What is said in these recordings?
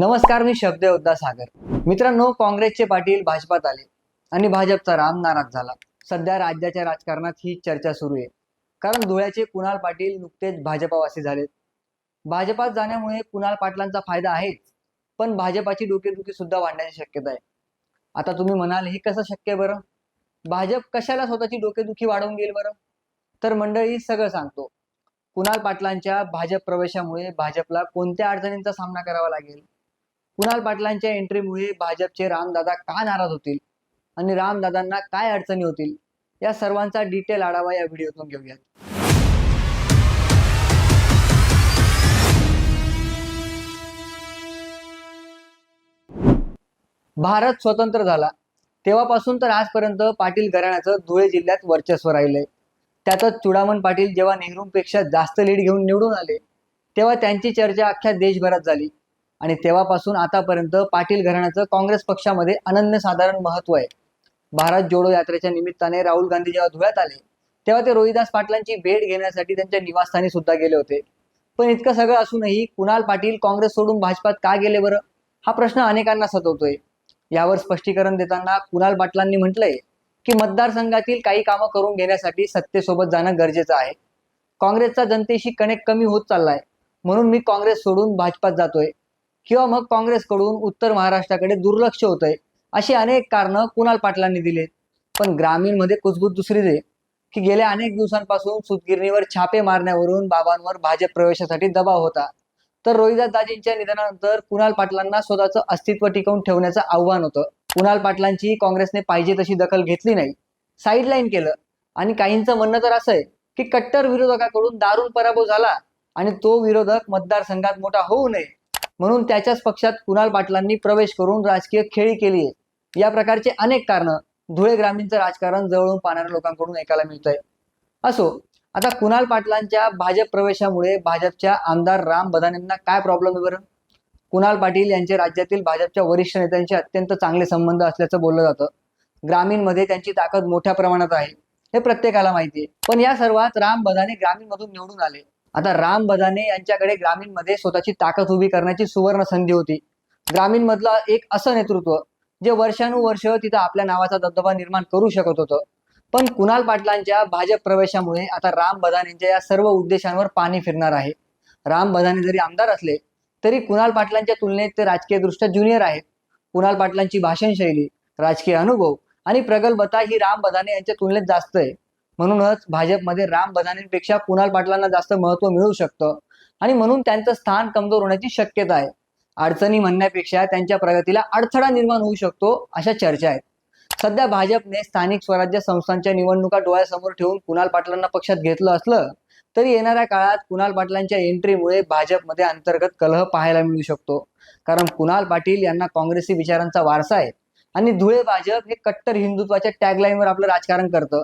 नमस्कार मी शब्द योद्धा सागर मित्रांनो काँग्रेसचे पाटील भाजपात आले आणि भाजपचा राम नाराज झाला. सध्या राज्याच्या राजकारणात ही चर्चा सुरू आहे. कारण धुळ्याचे कुणाल पाटील नुकतेच भाजपावासी झालेत. भाजपात जाण्यामुळे कुणाल पाटलांचा फायदा आहेच पण भाजपाची डोकेदुखी सुद्धा वाढण्याची शक्यता आहे. आता तुम्ही म्हणाल हे कसं शक्य बरं? भाजप कशाला स्वतःची डोकेदुखी वाढवून घेईल बरं? तर मंडळी सगळं सांगतो. कुणाल पाटलांच्या भाजप प्रवेशामुळे भाजपला कोणत्या अडचणींचा सामना करावा लागेल? कुणाल पाटलांच्या एंट्रीमुळे भाजपचे रामदादा का नाराज होतील? आणि रामदादांना काय अडचणी होतील? या सर्वांचा डिटेल आढावा या व्हिडिओतून घेऊयात. भारत स्वतंत्र झाला. तेव्हापासून तर आजपर्यंत पाटील घराण्याचं धुळे जिल्ह्यात वर्चस्व राहिलंय त्यातच चुडामण पाटील जेव्हा नेहरूंपेक्षा जास्त लीड घेऊन निवडून आले तेव्हा त्यांची चर्चा अख्ख्या देशभरात झाली. आणि तेव्हापासून आतापर्यंत पाटील घराण्याचं काँग्रेस पक्षामध्ये अनन्यसाधारण महत्त्व आहे. भारत जोडो यात्रेच्या निमित्ताने राहुल गांधी जेव्हा धुळ्यात आले तेव्हा ते रोहिदास पाटलांची भेट घेण्यासाठी त्यांच्या निवासस्थानी सुद्धा गेले होते. पण इतकं सगळं असूनही कुणाल पाटील काँग्रेस सोडून भाजपात का गेले बरं? हा प्रश्न अनेकांना सतवतोय. यावर स्पष्टीकरण देताना कुणाल पाटलांनी म्हटलंय की मतदारसंघातील काही कामं करून घेण्यासाठी सत्तेसोबत जाणं गरजेचं आहे. काँग्रेसचा जनतेशी कनेक्ट कमी होत चाललाय. म्हणून मी काँग्रेस सोडून भाजपात जातोय. किंवा मग काँग्रेसकडून उत्तर महाराष्ट्राकडे दुर्लक्ष होतंय अशी अनेक कारणं कुणाल पाटलांनी दिलेत. पण ग्रामीणमध्ये कुजबूज दुसरी दे की गेल्या अनेक दिवसांपासून सुतगिरणीवर छापे मारण्यावरून बाबांवर भाजप प्रवेशासाठी दबाव होता. तर रोहिदास दाजींच्या निधनानंतर कुणाल पाटलांना स्वतःचं अस्तित्व टिकवून ठेवण्याचं आव्हान होतं. कुणाल पाटलांची काँग्रेसने पाहिजे तशी दखल घेतली नाही. साईडलाईन केलं. आणि काहींचं म्हणणं तर असं आहे की कट्टर विरोधकाकडून दारुण पराभव झाला आणि तो विरोधक मतदारसंघात मोठा होऊ नये. म्हणून त्याच्याच पक्षात कुणाल पाटलांनी प्रवेश करून राजकीय खेळी केली आहे या प्रकारचे अनेक कारण धुळे ग्रामीणचं राजकारण जवळून पाहणाऱ्या लोकांकडून ऐकायला मिळतंय. असो आता कुणाल पाटलांच्या भाजप प्रवेशामुळे भाजपच्या आमदार राम बदानेंना काय प्रॉब्लेम आहे बरं? कुणाल पाटील यांचे राज्यातील भाजपच्या वरिष्ठ नेत्यांशी अत्यंत चांगले संबंध असल्याचं बोललं जातं. ग्रामीणमध्ये त्यांची ताकद मोठ्या प्रमाणात आहे. हे प्रत्येकाला माहिती आहे पण या सर्वात राम बदाने ग्रामीणमधून निवडून आले. आता राम बदाने यांच्याकडे ग्रामीणमध्ये स्वतःची ताकद उभी करण्याची सुवर्ण संधी होती. ग्रामीण मधलं एक असं नेतृत्व जे वर्षानुवर्ष तिथं आपल्या नावाचा दबदबा निर्माण करू शकत होतं. पण कुणाल पाटलांच्या भाजप प्रवेशामुळे आता राम बदानेंच्या या सर्व उद्देशांवर पाणी फिरणार आहे. राम बदाने जरी आमदार असले तरी कुणाल पाटलांच्या तुलनेत ते राजकीय दृष्ट्या ज्युनियर आहेत. कुणाल पाटलांची भाषण शैली राजकीय अनुभव आणि प्रगल्भता ही राम बदाने यांच्या तुलनेत जास्त आहे. म्हणूनच भाजपमध्ये राम बदानेंपेक्षा कुणाल पाटलांना जास्त महत्त्व मिळू शकतं. आणि म्हणून त्यांचं स्थान कमजोर होण्याची शक्यता आहे. अडचणी म्हणण्यापेक्षा त्यांच्या प्रगतीला अडथळा निर्माण होऊ शकतो अशा चर्चा आहेत. सध्या भाजपने स्थानिक स्वराज्य संस्थांच्या निवडणुका डोळ्यासमोर ठेवून कुणाल पाटलांना पक्षात घेतलं असलं तरी येणाऱ्या काळात कुणाल पाटलांच्या एंट्रीमुळे भाजपमध्ये अंतर्गत कलह पाहायला मिळू शकतो. कारण कुणाल पाटील यांना काँग्रेसी विचारांचा वारसा आहे. आणि धुळे भाजप हे कट्टर हिंदुत्वाच्या टॅगलाईनवर आपलं राजकारण करतं.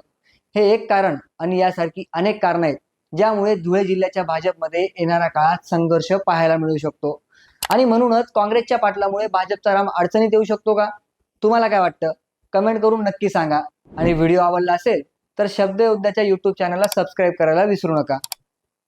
हे एक कारण आणि यासारखी अनेक कारणं आहेत ज्यामुळे धुळे जिल्ह्याच्या भाजपमध्ये येणाऱ्या काळात संघर्ष पाहायला मिळू शकतो. आणि म्हणूनच काँग्रेसच्या पाटलामुळे भाजपचा राम अडचणीत येऊ शकतो का? तुम्हाला काय वाटतं? कमेंट करून नक्की सांगा. आणि व्हिडिओ आवडला असेल तर शब्द युद्धाच्या युट्यूब चॅनलला सबस्क्राईब करायला विसरू नका.